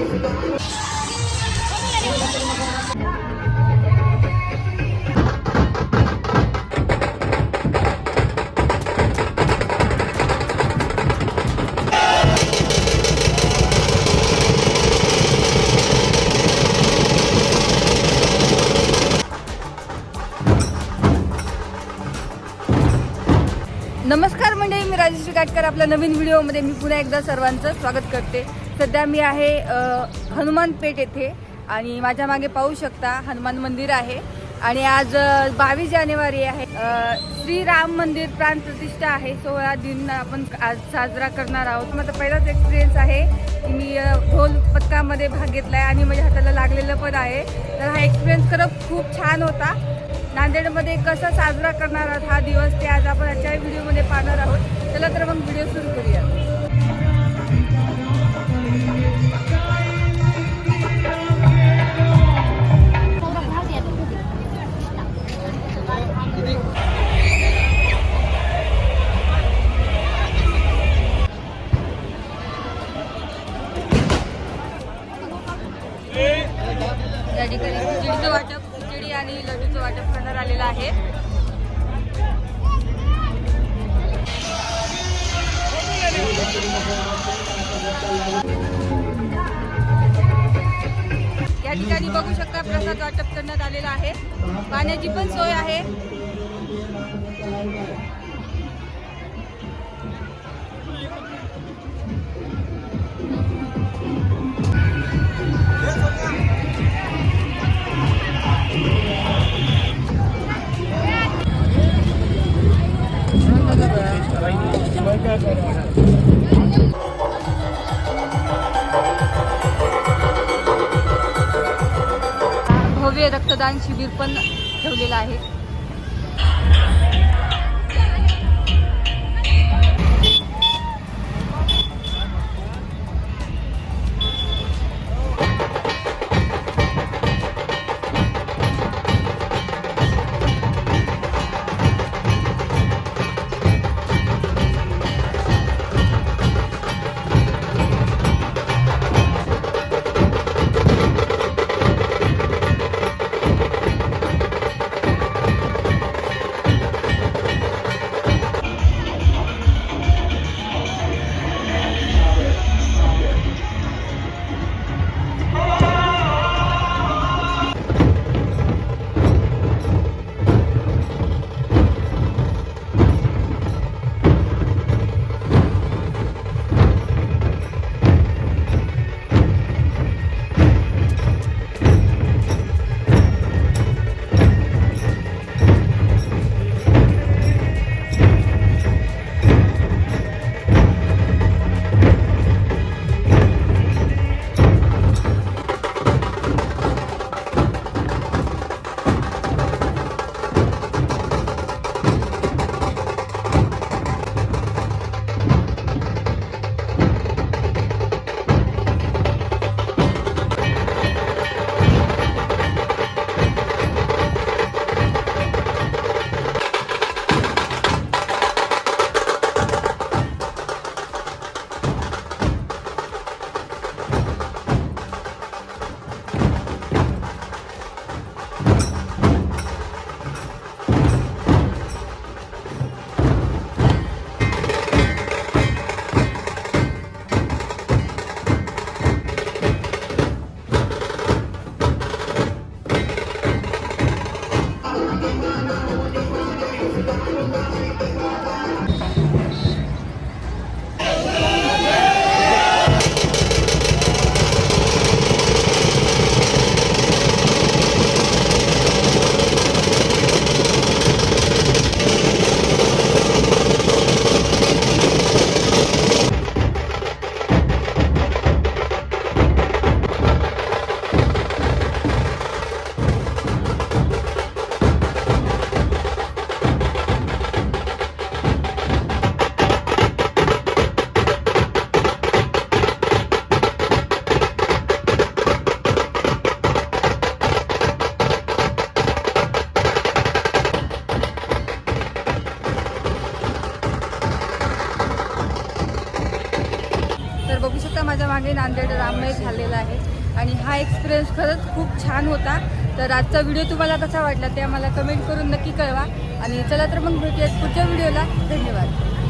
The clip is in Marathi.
नमस्कार मंडळी मी राजश्री काटकर आपल्या नवीन व्हिडिओमध्ये मी पुन्हा एकदा सर्वांचं स्वागत करते. सध्या मी आहे हनुमान पेठ येथे आणि माझ्या मागे पाहू शकता हनुमान मंदिर आहे. आणि आज बावीस जानेवारी आहे. श्री श्रीराम मंदिर प्राण प्रतिष्ठा आहे. सोळा दिन आपण आज साजरा करणार आहोत. माझा पहिलाच एक्सपिरियन्स आहे की मी ढोल पथकामध्ये भाग घेतला आहे आणि माझ्या हाताला लागलेलं पण आहे. तर हा एक्सपिरियन्स खरंच खूप छान होता. नांदेडमध्ये कसा साजरा करणार आहोत हा दिवस ते आज आपण आजच्या व्हिडिओमध्ये पाहणार आहोत. चला तर मग व्हिडिओ सुरू करूया. खिचडीचं वाटप खिचडी आणि लडूचं वाटप करण्यात आलेलं आहे. या ठिकाणी बघू शकता प्रसाद वाटप करण्यात आलेला आहे. पाण्याची पण सोय आहे. रक्तदान शिबिर पण ठेवलेलं आहे. शकता मागे नांदेड राममय झालेला आहे. आणि हा एक्सपिरियन्स खरंच खूप छान होता. तर आजचा व्हिडिओ तुम्हाला कसा वाटला ते आम्हाला कमेंट करून नक्की कळवा. आणि चला तर मग भेटूयात पुढच्या व्हिडिओला धन्यवाद.